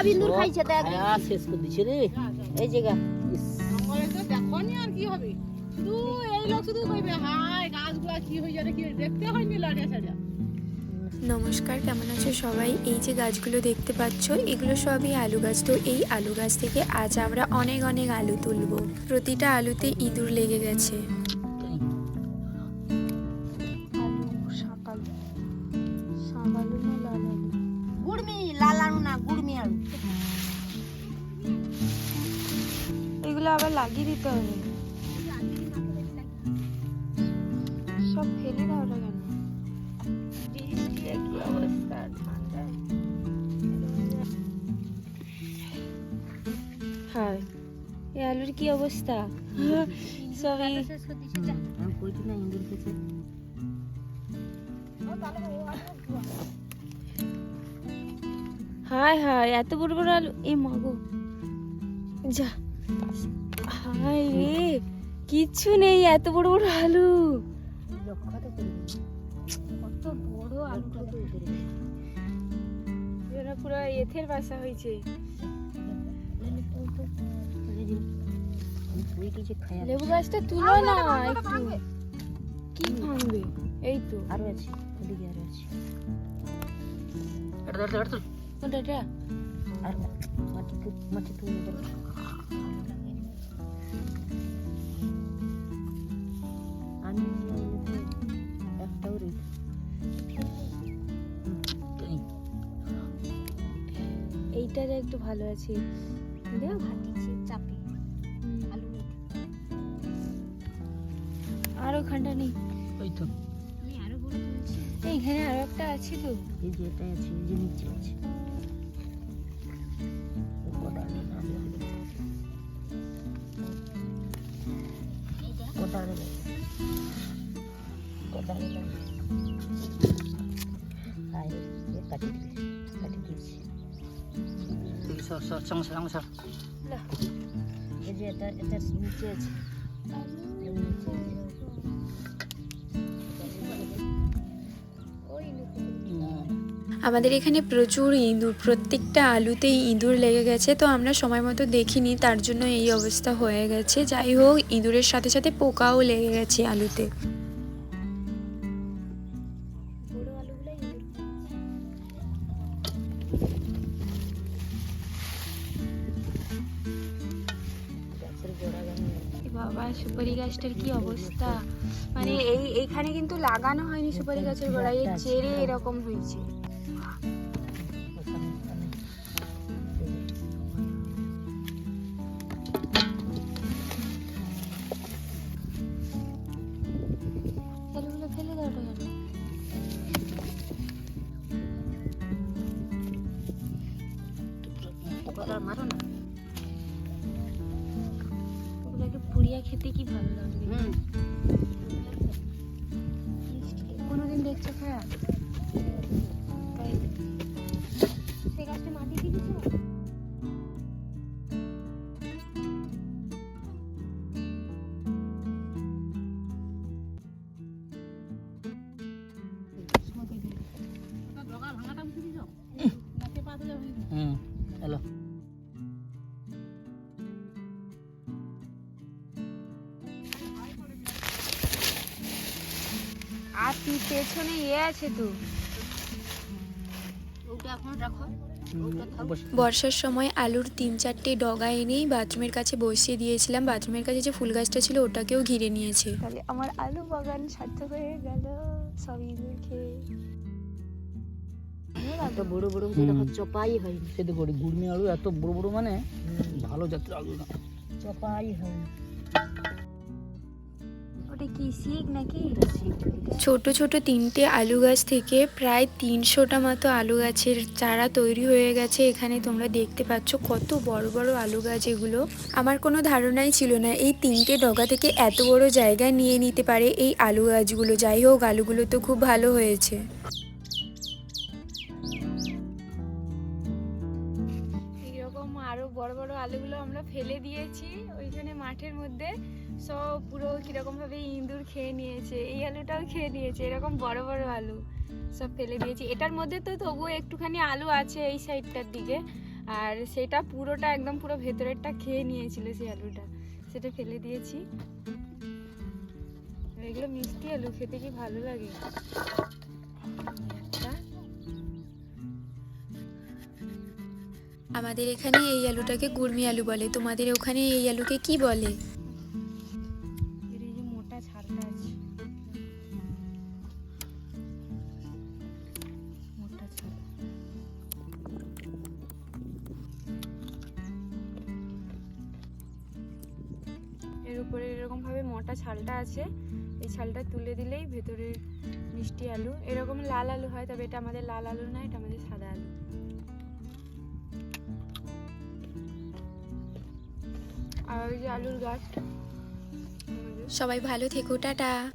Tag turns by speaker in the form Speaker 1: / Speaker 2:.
Speaker 1: সব ইন্দুর খাইছে দেখ।
Speaker 2: খায়া শেষ করে দিছে রে।
Speaker 1: এই জায়গা
Speaker 3: তো দেখনি আর কি হবে। শুধু এই লোক শুধু কইবে হাই গাছগুলা কি হয়ে যাবে কি দেখতে হয়নি ছাড়িয়া
Speaker 4: নমস্কার কেমন আছো সবাই? এই যে গাছগুলো দেখতে পাচ্ছ এগুলো সবই আলু গাছ। তো এই আলু গাছ থেকে আজ আমরা অনেক অনেক আলু তুলবো। প্রতিটা আলুতে ইঁদুর লেগে গেছে।
Speaker 1: গুড়মি লাল আলু না গুড়মি আলু।
Speaker 4: আবার লাগিয়ে দিতে হবে। সব ফেলে দাও কেন? হ্যাঁ এই আলুর কি অবস্থা? সবই হায় হায়, এত বড় বড় আলু? এ মাগো যা। হায় রে কিচ্ছু নেই এত বড় বড় আলু। কত বড় আলুটা পুরো এথের বাসা হয়েছে। লেবু গাছটা তুলো না একটু। কি ভাঙবে? এই তো।
Speaker 2: আরও আছে ওদিকে আরও আছে। এটা ধর ধর
Speaker 4: এটা?
Speaker 2: আর মাটি তো মাটি তো
Speaker 4: এইটারে একটু ভালো আছে।
Speaker 1: চাপে
Speaker 4: আর ওখানটা নেই।
Speaker 2: ওই তো।
Speaker 4: এইখানে আরও একটা আছে তো।
Speaker 2: এই যে এটা আছে এই যে নিচে আছে। কটা কাটি দিয়েছি। সর সর সংসার সংসার
Speaker 4: লা।
Speaker 2: এই যে এটা এটা নিচে আছে এর নিচে আছে। হুম।
Speaker 4: আমাদের এখানে প্রচুর ইঁদুর প্রত্যেকটা আলুতেই ইঁদুর লেগে গেছে তো আমরা সময় মতো দেখিনি তার জন্য এই অবস্থা হয়ে গেছে যাই হোক ইঁদুরের সাথে সাথে পোকাও লেগে গেছে আলুতে সুপারি গাছটার কি অবস্থা? মানে এই এইখানে কিন্তু লাগানো হয়নি সুপারি গাছের গোড়ায় এর চেরে এরকম হয়েছে।
Speaker 2: মারো না?
Speaker 4: ওগুলোকে পুড়িয়া খেতে কি ভালো লাগবে?
Speaker 2: হুম।
Speaker 4: কোনোদিন দেখছ খায়া আর তুই পেছনে ইয়ে আছে তো।
Speaker 1: ওটা এখন রাখো।
Speaker 4: বর্ষার সময় আলুর তিন চারটে ডগা এনেই বাথরুমের কাছে বসিয়ে দিয়েছিলাম। বাথরুমের কাছে যে ফুল গাছটা ছিল ওটাকেও ঘিরে নিয়েছে। তাহলে আমার আলু বাগান সার্থক হয়ে গেল। সব ইঁদুর খেয়ে।
Speaker 2: এত বড় বড় হচ্ছে চপাই হয় সেটা করি গুড়মি আলু এত বড় বড় মানে ভালো জাতের আলু না। চপাই হয়
Speaker 4: ওটা কি শিখ নাকি? ছোট ছোট তিনটে আলু গাছ থেকে প্রায় তিনশোটা মতো আলু গাছের চারা তৈরি হয়ে গেছে। এখানে তোমরা দেখতে পাচ্ছ কত বড় বড় আলু গাছ এগুলো। আমার কোনো ধারণাই ছিল না এই তিনটে ডগা থেকে এত বড় জায়গা নিয়ে নিতে পারে এই আলু গাছগুলো। যাই হোক, আলুগুলো তো খুব ভালো হয়েছে। এইরকম আরও বড় বড় আলুগুলো আমরা ফেলে দিয়েছি ওইখানে মাঠের মধ্যে। সব পুরো কীরকম ভাবে ইঁদুর খেয়ে নিয়েছে, এই আলুটাও খেয়ে নিয়েছে, এরকম বড় বড় আলু সব ফেলে দিয়েছি। এটার মধ্যে তো তবুও একটুখানি আলু আছে এই সাইডটার দিকে, আর সেটা পুরোটা একদম পুরো ভেতরেরটা খেয়ে নিয়েছিল সেই আলুটা, সেটা ফেলে দিয়েছি। এগুলো মিষ্টি আলু, খেতে কি ভালো লাগে? একটা। আমাদের এখানে এই আলুটাকে গুড়মি আলু বলে। তোমাদের ওখানে এই আলুকে কি বলে? এর উপরে এরকম ভাবে মোটা ছালটা আছে। এই ছালটা তুলে দিলেই ভেতরের মিষ্টি আলু। এরকম লাল আলু হয়, তবে এটা আমাদের লাল আলু না, এটা আমাদের সাদা আলু। আর ওই যে আলুর গাছ। সবাই ভালো থেকো টাটা।